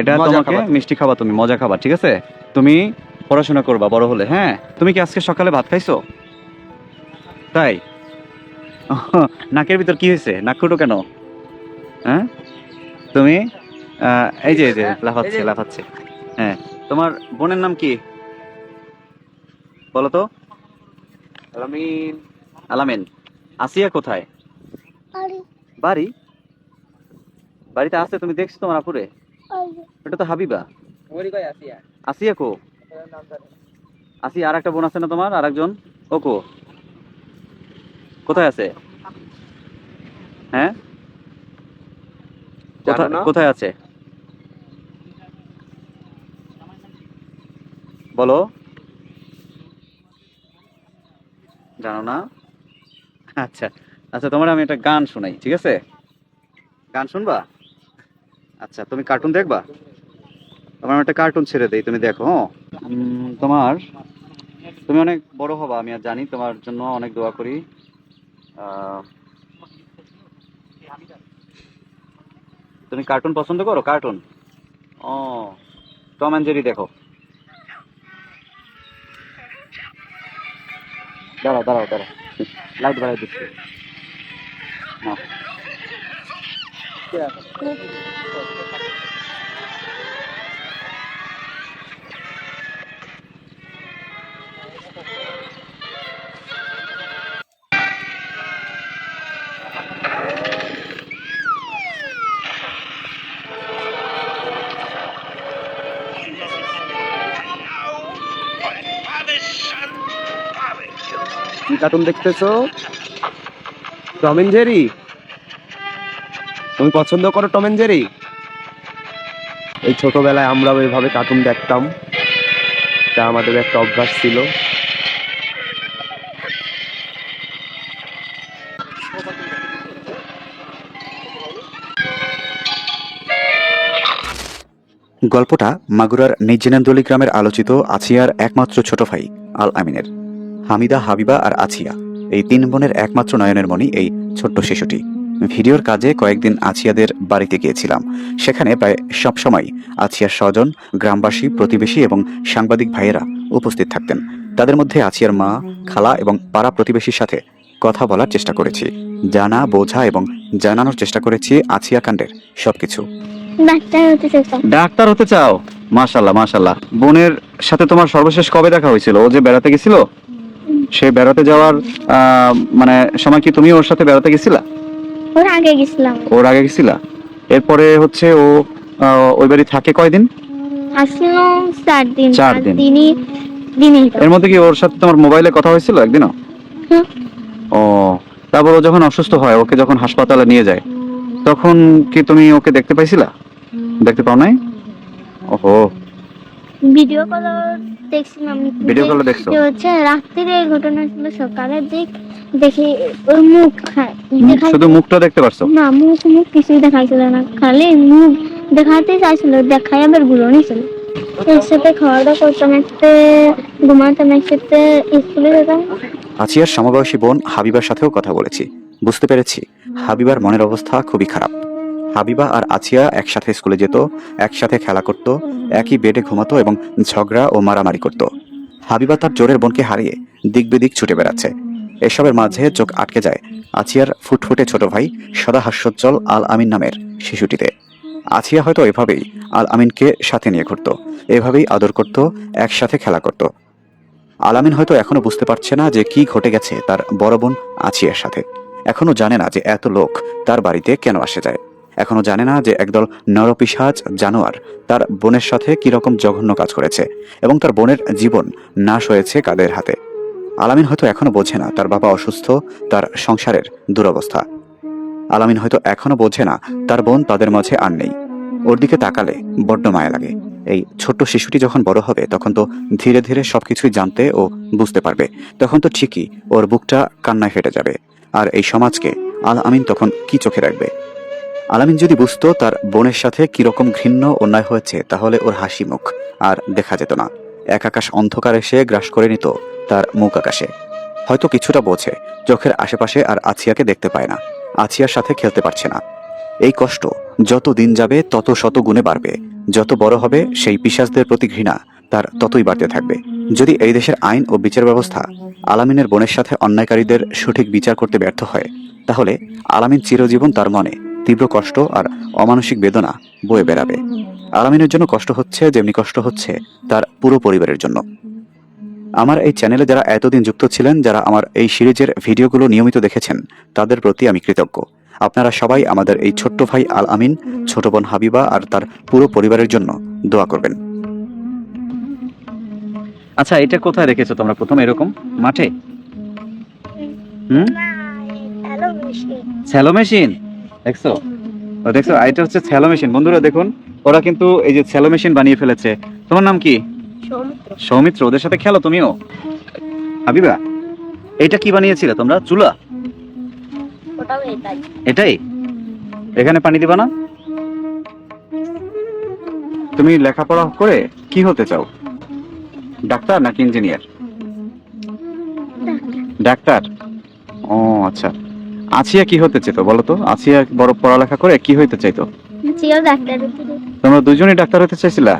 এটা তোমাকে খাবার। মিষ্টি খাবা তুমি মজা খাবা ঠিক আছে? তুমি পড়াশোনা করবা বড় হলে হ্যাঁ? তুমি কি আজকে সকালে ভাত খাইছো? তাই? নাকের ভিতর কি হয়েছে? নাক কুটো কেন? হ্যাঁ? তুমি এই যে এই যে লাফাচ্ছে লাফাচ্ছে। হ্যাঁ তোমার বোনের নাম কি? বলো তো। আলামিন। আলামিন আসিয়া কোথায়? বাড়ি? বাড়িতে আছে তুমি দেখছ তোমার আপুরে? এটা তো হাবিবা। আসিয়া। আসিয়া কো? আসিয়া আর একটা বোন আছে না তোমার? আর একজন? ও কো? কোথায় আছে? হ্যাঁ? কোথায় আছে? বলো। জানো না? আচ্ছা। আচ্ছা তোমার আমি একটা গান শোনাই ঠিক আছে? গান শুনবা? আচ্ছা তুমি কার্টুন দেখবা? তোমার একটা কার্টুন ছেড়ে দেই, তুমি দেখো হ্যাঁ? তোমার, তুমি অনেক বড় হবা, আমি আর জানি, তোমার জন্য অনেক দোয়া করি। তুমি কার্টুন পছন্দ করো? কার্টুন ও টম অ্যান্ড জেরি দেখো। দাঁড়াও দাঁড়াও দাঁড়াও। লাইট বাড়াই দিচ্ছি। নাও। কি কার্টুন দেখতেছো? Tom and Jerry? তুমি পছন্দ করো টম এন্ড জেরি? এই ছোটবেলায় আমরাও এভাবে কার্টুন দেখতাম। তা আমাদের একটা অভ্যাস ছিল। গল্পটা মাগুরার নিজিনান্দলি গ্রামের আলোচিত আছিয়ার একমাত্র ছোট ভাই, আল আমিনের। হামিদা, হাবিবা আর আছিয়া, এই তিন বোনের একমাত্র নয়নের মণি এই ছোট্ট শিশুটি। ভিডিওর কাজে কয়েকদিন আছিয়াদের বাড়িতে গিয়েছিলাম। সেখানে প্রায় সবসময় আছিয়ার স্বজন গ্রামবাসী প্রতিবেশী এবং সাংবাদিক ভাইয়েরা উপস্থিত থাকতেন। তাদের মধ্যে আছিয়ার মা খালা এবং পাড়া প্রতিবেশীর সাথে কথা বলার চেষ্টা করেছি। জানা বোঝা এবং জানানোর চেষ্টা করেছি আছিয়া কাণ্ডের সবকিছু। ডাক্তার হতে চাইতাম ডাক্তার হতে চাও? মাশাল্লাহ মাশাল্লাহ বোনের সাথে তোমার সর্বশেষ কবে দেখা হয়েছিল? ও যে বেড়াতে গেছিল? সে বেড়াতে যাওয়ার আহ, মানে সময় কি তুমি ওর সাথে বেড়াতে গেছিলা? ওর আগে গেছিলাম। ওর আগে গেছিলা? এরপরে হচ্ছে ও ওই বাড়ি থাকে কয়দিন? আসলো চার দিন। চার দিন। দিনই দিনই এর মধ্যে কি ওর সাথে তোমার মোবাইলে কথা হয়েছিল একদিনও? ও তারপর ও যখন অসুস্থ হয় ওকে যখন হাসপাতালে নিয়ে যায় তখন কি তুমি ওকে দেখতে পাইছিলা? দেখতে পাও নাই? ওহো। ভিডিও কল দেখছিলাম। ভিডিও কলে দেখছ? হচ্ছে রাত্রিরে এই ঘটনা ছিল সকালের দিক দেখি ওর মুখ দেখাই শুধু মুখটা দেখতে পারছ? না মুখ মুখ কিছুই দেখাইছিল না খালি মুখ দেখাতে চাইছিল দেখাই আবারগুলো নিছিল। একসাথে খাওয়া দাওয়া করতাম একসাথে ঘুমাতাম একসাথে স্কুলে যেতাম। আছিয়ার সমবয়সী বোন হাবিবার সাথেও কথা বলেছি। বুঝতে পেরেছি হাবিবার মনের অবস্থা খুবই খারাপ। হাবিবা আর আছিয়া একসাথে স্কুলে যেত, একসাথে খেলা করত, একই বেডে ঘুমাতো এবং ঝগড়া ও মারামারি করত। হাবিবা তার জোরের বোনকে হারিয়ে দিক বেদিক ছুটে বেড়াচ্ছে। এসবের মাঝে চোখ আটকে যায় আছিয়ার ফুটফুটে ছোট ভাই সদা হাস্যোজ্জ্বল আল আমিন নামের শিশুটিতে। আছিয়া হয়তো এভাবেই আল আমিনকে সাথে নিয়ে ঘুরত, এভাবেই আদর করত, একসাথে খেলা করত। আলামিন হয়তো এখনও বুঝতে পারছে না যে কি ঘটে গেছে তার বড় বোন আছিয়ার সাথে। এখনও জানে না যে এত লোক তার বাড়িতে কেন আসে যায়। এখনও জানে না যে একদল নরপিসাজ জানোয়ার তার বোনের সাথে কীরকম জঘন্য কাজ করেছে এবং তার বোনের জীবন নাশ হয়েছে কাদের হাতে। আলামিন হয়তো এখনও বোঝে না তার বাবা অসুস্থ, তার সংসারের দুরবস্থা। আলামিন হয়তো এখনও বোঝে না তার বোন তাদের মাঝে আর নেই। ওর দিকে তাকালে বড্ড মায়া লাগে। এই ছোট্ট শিশুটি যখন বড় হবে, তখন তো ধীরে ধীরে সবকিছুই জানতে ও বুঝতে পারবে। তখন তো ঠিকই ওর বুকটা কান্নায় ফেটে যাবে। আর এই সমাজকে আল আমিন তখন কি চোখে রাখবে? আলামিন যদি বুঝতো তার বোনের সাথে কীরকম ঘৃণ্য অন্যায় হয়েছে, তাহলে ওর হাসি মুখ আর দেখা যেত না। এক আকাশ অন্ধকার এসে গ্রাস করে নিত তার মুখ আকাশে। হয়তো কিছুটা বোঝে, চোখের আশেপাশে আর আছিয়াকে দেখতে পায় না। আছিয়ার সাথে খেলতে পারছে না। এই কষ্ট যত দিন যাবে, তত শত গুণে বাড়বে। যত বড় হবে, সেই পিশাচদের প্রতি ঘৃণা তার ততই বাড়তে থাকবে। যদি এই দেশের আইন ও বিচার ব্যবস্থা আলামিনের বোনের সাথে অন্যায়কারীদের সঠিক বিচার করতে ব্যর্থ হয়, তাহলে আলামিন চিরজীবন তার মনে তীব্র কষ্ট আর অমানসিক বেদনা বয়ে বেড়াবে। আলামিনের জন্য কষ্ট হচ্ছে যেমনি কষ্ট হচ্ছে তার পুরো পরিবারের জন্য। আমার এই চ্যানেলে যারা এতদিন যুক্ত ছিলেন যারা আমার এই সিরিজের ভিডিওগুলো নিয়মিত দেখেছেন তাদের প্রতি আমি কৃতজ্ঞ। আপনারা সবাই আমাদের এই ছোট্ট ভাই আল আমিন ছোট বোন হাবিবা আর তার পুরো পরিবারের জন্য দোয়া করবেন। আচ্ছা এটা কোথায় রেখেছো তোমরা প্রথম এরকম? মাঠে? হুম? স্যালো মেশিন দেখছ? দেখছ এটা হচ্ছে স্যালো মেশিন বন্ধুরা দেখুন ওরা কিন্তু এই যে স্যালো মেশিন বানিয়ে ফেলেছে। তোমার নাম কি? সৌমিত্র। ওদের সাথে খেলো তুমিও? হাবিবা এটা কি বানিয়েছিলে তোমরা? চুলা? এটাই। এখানে পানি দিবা না? তুমি লেখাপড়া করে কি হতে চাও? ডাক্তার নাকি ইঞ্জিনিয়ার? ডাক্তার? ও আচ্ছা। আসিয়া কি হতে চাইতো বলো তো? আসিয়া বড় পড়ালেখা করে কি হইতে চাইতো? চিও ডাক্তার তোমরা দুজনেই ডাক্তার হতে চাইছিলা?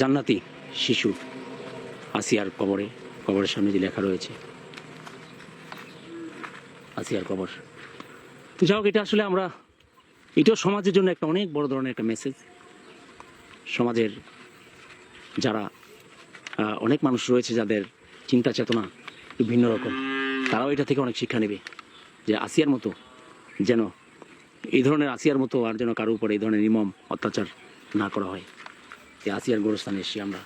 জান্নাতি শিশু আসিয়ার কবরে কবরের সামনে যে লেখা রয়েছে। আসিয়ার কবর তো যাই হোক, এটা আসলে আমরা এটাও সমাজের জন্য একটা অনেক বড় ধরনের একটা মেসেজ সমাজের যারা অনেক মানুষ রয়েছে যাদের চিন্তা চেতনা ভিন্ন রকম, তারাও এটা থেকে অনেক শিক্ষা নেবে যে আসিয়ার মতো যেন এই ধরনের আসিয়ার মতো আর যেন কারোর উপরে এই ধরনের নির্মম অত্যাচার না করা হয়। এই আসিয়ার গোরস্থানে এসে আমরা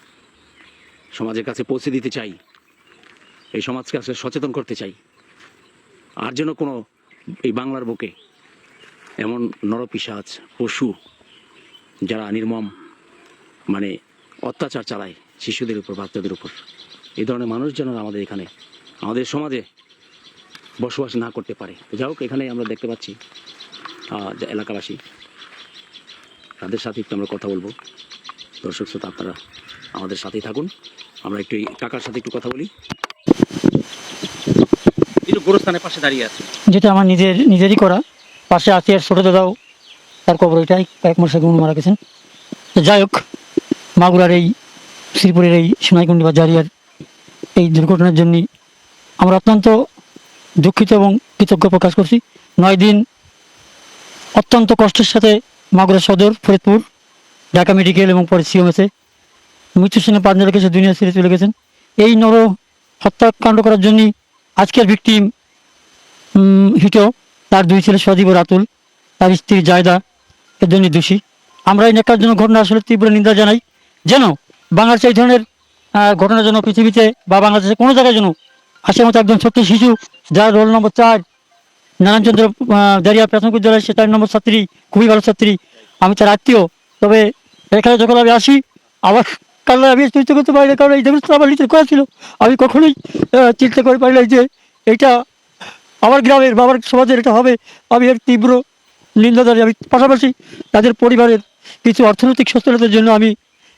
সমাজের কাছে পৌঁছে দিতে চাই। এই সমাজকে আসলে সচেতন করতে চাই। আর যেন কোনো এই বাংলার বুকে এমন নরপিসাচ পশু যারা নির্মম মানে অত্যাচার চালায় শিশুদের উপর, বাচ্চাদের উপর। এই ধরনের মানুষ যেন আমাদের এখানে, আমাদের সমাজে বসবাস না করতে পারে। যাই হোক এখানে আমরা দেখতে পাচ্ছি এলাকাবাসী, তাদের সাথে একটু আমরা কথা বলব। দর্শক, শ্রোতা, আপনারা আমাদের সাথেই থাকুন। আমরা একটু কাকার সাথে একটু কথা বলি। গোরস্থানের পাশে দাঁড়িয়ে আছে। যেটা আমার নিজের, নিজেরই করা। পাশে আছে আর ছোটো দাদাও। তার কবর ওইটাই কয়েক মাস আগে মারা গেছেন যাই হোক, মাগুরার এই শ্রীপুরের এই সোনাইকুণ্ডি বা জারিয়ার এই দুর্ঘটনার জন্য আমরা অত্যন্ত দুঃখিত এবং কৃতজ্ঞ প্রকাশ করছি। নয় দিন অত্যন্ত কষ্টের সাথে মাগুরা সদর, ফরিদপুর, ঢাকা মেডিকেল এবং পরে সিএমএসে মৃত্যুর সঙ্গে পাঞ্জা রেখেছে, দুনিয়া ছেড়ে চলে গেছেন। এই নর হত্যাকাণ্ড করার জন্য আজকের ভিকটিম হিটো তার দুই ছেলে সজীব রাতুল তার স্ত্রী জায়দা এর জন্য দোষী আমরা এই নেকার জন্য ঘটনা আসলে তীব্র নিন্দা জানাই যেন বাংলাদেশে এই ধরনের আহ, ঘটনা যেন পৃথিবীতে বা বাংলাদেশে কোনো জায়গায় যেন আসে মতো একজন ছোট্ট শিশু যার রোল নম্বর চার নারায়ণচন্দ্র দারিয়া প্রাথমিক বিদ্যালয়ের সে চার নম্বর ছাত্রী খুবই ভালো ছাত্রী। আমি তার আত্মীয় তবে এখানে যখন আমি আসি আবার কাল আমি চিন্তা করতে পারি কারণ এই জিনিসটা আমার নিজের করা ছিল। আমি কখনোই চিন্তা করে পারি যে এইটা আমার গ্রামের বা আমার সমাজের এটা হবে। আমি এর তীব্র নিন্দাদারি আমি পাশাপাশি তাদের পরিবারের কিছু অর্থনৈতিক সচ্ছলতার জন্য আমি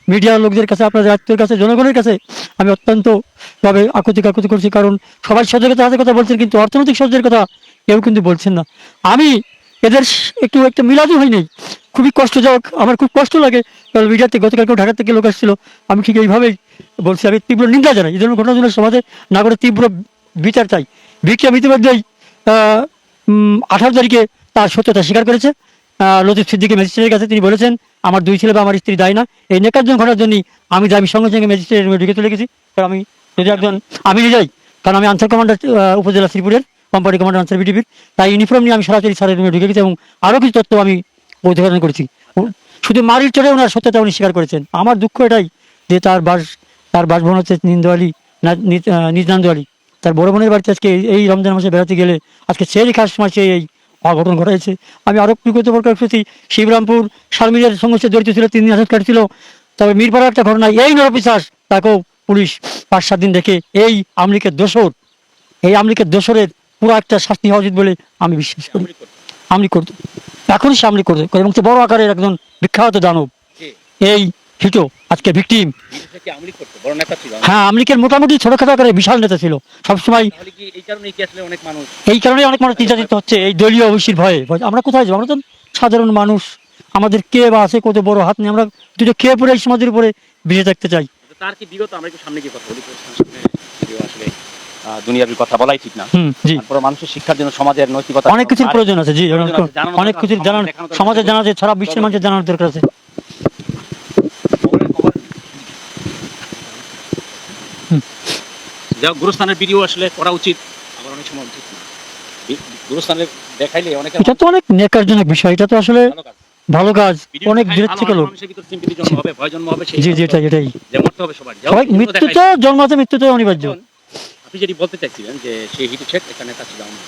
মিডিয়ার লোকদের কাছে, আপনাদের আত্মীয়ের কাছে, জনগণের কাছে আমি অত্যন্তভাবে আকুতি কাকুতি করছি। কারণ সবাই সহযোগিতা হাতের কথা বলছেন, কিন্তু অর্থনৈতিক সহযোগের কথা কেউ কিন্তু বলছেন না। আমি এদের একটু একটা মিলাদও হয়নি। খুবই কষ্টজনক আমার খুব কষ্ট লাগে। কারণ মিডিয়াতে গতকালকেও ঢাকা থেকে লোক আসছিল, আমি ঠিক এইভাবেই বলছি। আমি তীব্র নিন্দা জানাই। এই ধরনের ঘটনার জন্য সমাজে না করে তীব্র বিচার চাই। বিক্রম ইতিমধ্যেই আঠারো তারিখে তার সত্যতা স্বীকার করেছে। লতিফ সিদ্দিকি ম্যাজিস্ট্রেটের কাছে তিনি বলেছেন, আমার দুই ছেলে বা আমার স্ত্রী দায় না। এই নেকারজন ঘটার জন্যই আমি দাবি সঙ্গে সঙ্গে ম্যাজিস্ট্রেটের রুমে ঢুকে চলে গেছি। কারণ আমি যদি একজন, আমি নিজেই, কারণ আমি আনসার কমান্ডার উপজেলা শ্রীপুরের কোম্পানি কমান্ডার আনসার বিটিভির তাই ইউনিফর্ম নিয়ে আমি সরাসরি স্যারের রুমে ঢুকে গেছি এবং আরও কিছু তথ্য আমি উদ্ঘাটন করেছি। শুধু মারির চড়ে ওনার সত্যতা উনি স্বীকার করেছেন। আমার দুঃখ এটাই যে তার বাস, তার বাসভবন হচ্ছে নিন্দোয়ালি নিজ নান্দোয়ালি। তার বড় বোনের বাড়িতে আজকে এই- রমজান মাসে বেড়াতে গেলে আজকে সেই খাস মাসে এই অঘটন ঘটাইছে। আমি আরও প্রকাশ করছি শিবরামপুর শারমিরের সংঘর্ষে জড়িত ছিল তিন দিন আসাদ কাটছিল তবে মিরপাড়ার একটা ঘটনা এই নরপিশ্বাস তাকেও পুলিশ পাঁচ সাত দিন দেখে এই আমলিকের দোসর এই আমলিকের দোসরের পুরো একটা শাস্তি হওয়া উচিত বলে আমি বিশ্বাস করি। আমলি করতো। এখনই সে আমলি করতো। এবং সে বড় আকারের একজন বিখ্যাত দানব। এই হিটো আজকে ভিকটিম কি হ্যাঁ আমলিকের মোটামুটি ছোটখাটো আকারে বিশাল নেতা ছিল। সবসময় এই কারণে অনেক মানুষ? নির্যাতিত হচ্ছে। এই দলীয় ঐশীর ভয়ে। আমরা কোথায় যাব? আমরা তো সাধারণ মানুষ। আমাদের কে বা আছে কত বড় হাত নেই। আমরা দুটো খেয়ে পড়ে এই সমাজের উপরে বেঁচে থাকতে চাই। তার কি বিগত আমরা একটু সামনে গিয়ে কথা বলি। আসলে আহ, দুনিয়ার কথা বলাই ঠিক না। তারপরে মানুষের শিক্ষার জন্য সমাজের নৈতিকতা অনেক কিছুর প্রয়োজন আছে। জি অনেক কিছুর জানানো সমাজে জানা আছে। সারা বিশ্বের মানুষের জানানোর দরকার আছে। হোক, গুরুস্থানের ভিডিও আসলে করা উচিত আবার অনেক সময় উচিত না। বি- গুরুস্থানে দেখাইলে অনেকে এটা তো অনেক নেকারজনক বিষয় এটা তো আসলে ভালো কাজ। অনেক দূরের থেকে লোক জি জি এটাই এটাই। যে সবাই মৃত্যু তো জন্ম আছে মৃত্যু তো অনিবার্য আপনি যেটি বলতে চাইছিলেন যে সেই হিটু শেখ এখানে নেতা ছিল আমাদের।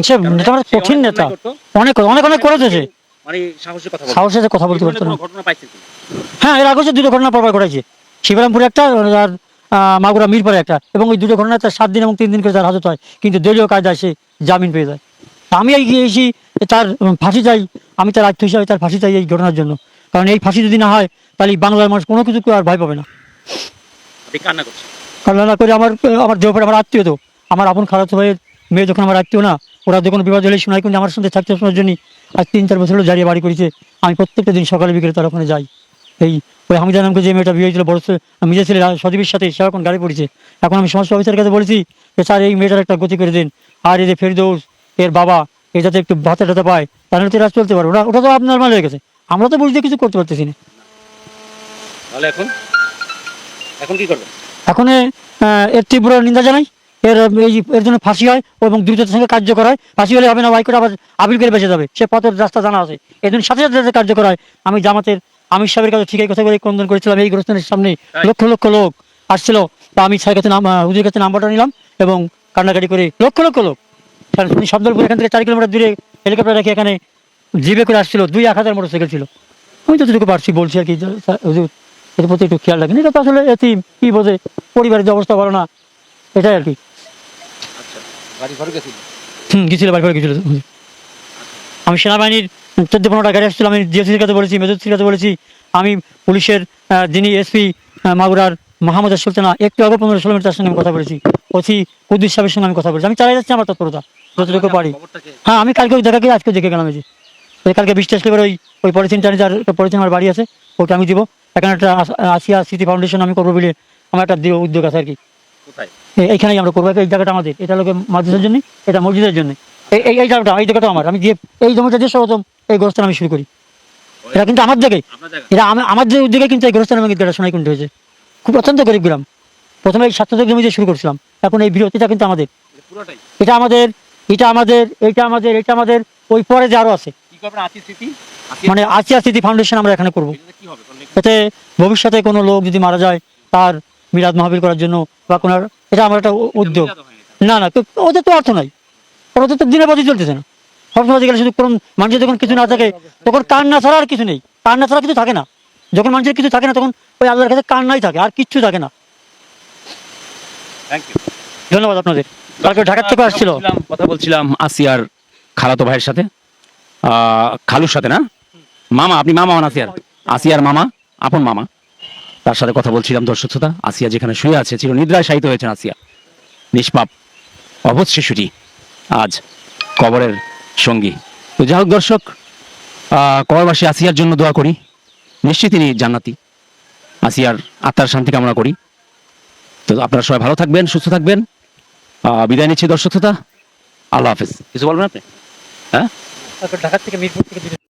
সে নেতা মানে কঠিন নেতা। অনেক অনেক অনেক করেছে সে। মানে সাহসের কথা বলতে পারতো না? হ্যাঁ এর আগে দুটো ঘটনা পরপর ঘটেছে শিবরামপুরে একটা আর মাগুরা মিরপুরে একটা। এবং ওই দুটো ঘটনা তার সাত দিন এবং তিন দিন করে তার হাজত হয়। কিন্তু দলীয় কায়দায় সে জামিন পেয়ে যায়। আমি এই এসি তার ফাঁসি চাই। আমি তার আত্ম হিসাবে তার ফাঁসি চাই এই ঘটনার জন্য। কারণ এই ফাঁসি যদি না হয় তাহলে বাংলার মানুষ কোনো কিছু আর ভয় পাবে না। কান্না না করে আমার আমার দেহপরে আমার আত্মীয় তো। আমার আপন খারাপ ভাইয়ের মেয়ে যখন আমার আত্মীয় না ওরা যখন বিবাদ হলে শোনায় কিন্তু আমার সঙ্গে থাকতে শোনার জন্য আজ তিন চার বছর হলো জারিয়ে বাড়ি করেছে। আমি প্রত্যেকটা দিন সকালে বিকেলে তার ওখানে যাই। এই ওই হামিদা নামকে যে মেয়েটা বিয়ে হয়েছিল বড় নিজের ছেলে সজীবের সাথে সে এখন গাড়ি পড়েছে। এখন আমি সমস্ত অফিসের কাছে বলেছি যে স্যার এই মেয়েটার একটা গতি করে দিন। আর এই যে ফেরদৌস এর বাবা এ যাতে একটু ভাতে টাতে পায় তাহলে তো এরা চলতে পারবে। ওরা ওটা তো আপনার হয়ে গেছে। আমরা তো বুঝতে কিছু করতে পারতেছি না। তাহলে এখন? এখন কি করবেন? এখন এ, এর তীব্র নিন্দা জানাই। এর এই এর জন্য ফাঁসি হয় এবং দ্রুততার সঙ্গে কার্যকর হয় ফাঁসি হলে হবে না করে আবার আপিল করে বেঁচে যাবে। সে পথের রাস্তা জানা আছে। এর জন্য সাথে সাথে যাতে কার্যকর হয় আমি জামাতের আমির সাহেবের কাছে ঠিক এই কথা বলে ক্রন্দন করেছিলাম এই গ্রস্থানের সামনে লক্ষ লক্ষ লোক আসছিল। তা আমি স্যারের কাছে নাম হুজুরের কাছে নাম্বারটা নিলাম এবং কান্নাকাটি করে লক্ষ লক্ষ লোক উনি এখান থেকে চার কিলোমিটার দূরে হেলিকপ্টার রেখে এখানে জিবে করে আসছিল দুই এক হাজার মোটর সাইকেল ছিল। আমি যতটুকু পারছি বলছি আর কি হুজুর এর প্রতি একটু খেয়াল রাখেন। এটা তো আসলে এতিম কি বোঝে পরিবারের যে অবস্থা ভালো না এটাই আর কি। আচ্ছা ঘরে হুম গেছিল বাড়ি করে গেছিল আমি সেনাবাহিনীর চোদ্দ পনেরোটা গাড়ি আসছিল আমি জিওসির কাছে বলেছি মেজর কাছে বলেছি আমি পুলিশের যিনি এসপি মাগুরার মাহমুদ সুলতানা একটু আগে পনেরো ষোলো মিনিট তার সঙ্গে আমি কথা বলেছি ওসি কুদ্দুস সাহেবের সঙ্গে আমি কথা বলেছি আমি চালাই যাচ্ছি আমার তৎপরতা যতটুকু পারি। হ্যাঁ আমি কালকে ওই দেখাকে আজকে দেখে গেলাম এই যে কালকে বৃষ্টি আসলে ওই ওই পলিথিন টানি যার পলিথিন আমার বাড়ি আছে ওটা আমি দিব। এখানে একটা আসিয়া স্মৃতি ফাউন্ডেশন আমি করব বলে আমার একটা উদ্যোগ আছে আর কি। এইখানেই আমরা করব এই জায়গাটা আমাদের এটা লোকে মাদ্রাসার জন্য এটা মসজিদের জন্য। এই এই- জায়গাটা এই জায়গাটা আমার আমি যে এই জমিটা যে সর্বপ্রথম এই গোরস্থান আমি শুরু করি। এটা কিন্তু আমার জায়গায়। এটা আমার যে উদ্যোগে কিন্তু এই গোরস্থান এবং ঈদগাটা শোনাই কিন্তু হয়েছে। খুব অত্যন্ত গরিব গ্রাম প্রথমে এই স্বাস্থ্য জমি দিয়ে শুরু করছিলাম। এখন এই বিরতিটা কিন্তু আমাদের। এটা আমাদের এটা আমাদের এটা আমাদের এটা আমাদের ওই পরে যে আরও আছে। মানে আসিয়া স্মৃতি ফাউন্ডেশন আমরা এখানে করব। এতে ভবিষ্যতে কোনো লোক যদি মারা যায় তার মিরাদ মাহবিল করার জন্য বা কোনো এটা আমার একটা উদ্যোগ। না না ওদের তো অর্থ নাই। ওদের তো দিনের বাজি চলতেছে না। সবসময় গেলে শুধু কোন মানুষের যখন কিছু না থাকে তখন কান্না ছাড়া আর কিছু নেই। কান্না ছাড়া কিছু থাকে না। যখন মানুষের কিছু থাকে না তখন ওই আল্লাহর কাছে কান্নাই থাকে আর কিচ্ছু থাকে না। ধন্যবাদ আপনাদের। কালকে ঢাকার থেকে আসছিল। কথা বলছিলাম আসিয়ার খালাতো ভাইয়ের সাথে। আহ, খালুর সাথে না? মামা আপনি মামা হন আসিয়ার? আসিয়ার মামা আপন মামা। তার সাথে কথা বলছিলাম দর্শক শ্রোতা। আসিয়া যেখানে শুয়ে আছে চির নিদ্রায় শায়িত হয়েছেন আসিয়া। নিষ্পাপ অবধ শিশুটি আজ কবরের সঙ্গী। তো যাই হোক দর্শক করবাসী আসিয়ার জন্য দোয়া করি। নিশ্চয়ই তিনি জান্নাতি। আসিয়ার আত্মার শান্তি কামনা করি। তো আপনারা সবাই ভালো থাকবেন, সুস্থ থাকবেন। বিদায় নিচ্ছি দর্শক আল্লাহ হাফিজ। কিছু বলবেন আপনি? হ্যাঁ? ঢাকার থেকে মিরপুর থেকে